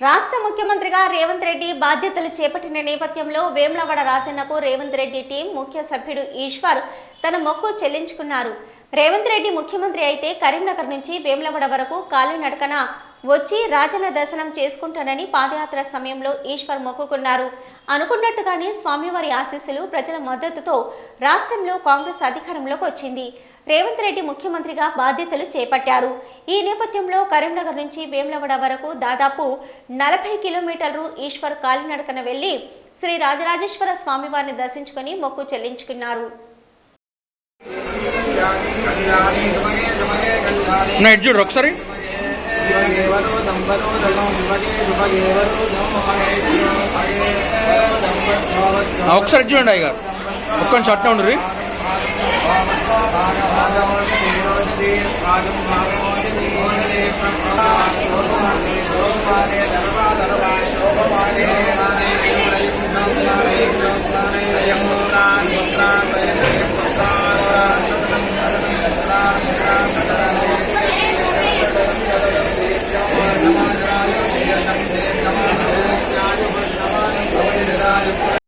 రాష్ట్ర ముఖ్యమంత్రిగా రేవంత్ రెడ్డి బాధ్యతలు చేపట్టిన నేపథ్యంలో వేములవాడ రాజన్నకు రేవంత్ రెడ్డి టీం ముఖ్య సభ్యుడు ఈశ్వర్ తన మొక్కు చెల్లించుకున్నారు. రేవంత్ రెడ్డి ముఖ్యమంత్రి అయితే కరీంనగర్ నుంచి వేములవాడ వరకు కాలినడకన వచ్చి రాజన్న దర్శనం చేసుకుంటానని పాదయాత్ర సమయంలో ఈశ్వర్ మొక్కుకున్నారు. అనుకున్నట్టుగానే స్వామివారి ఆశీస్సులు ప్రజల మద్దతుతో రాష్ట్రంలో కాంగ్రెస్ అధికారంలోకి వచ్చింది. రేవంత్ రెడ్డి ముఖ్యమంత్రిగా బాధ్యతలు చేపట్టారు. ఈ నేపథ్యంలో కరీంనగర్ నుంచి వేములవాడ వరకు దాదాపు నలభై కిలోమీటర్లు ఈశ్వర్ కాలినడకన వెళ్ళి శ్రీ రాజరాజేశ్వర స్వామివారిని దర్శించుకుని మొక్కు చెల్లించుకున్నారు. ఒకసారి. ఒకసారి చూడండి అయ్య గారు ఒక్క నిమిషం అట్నే ఉండరు శోభమానే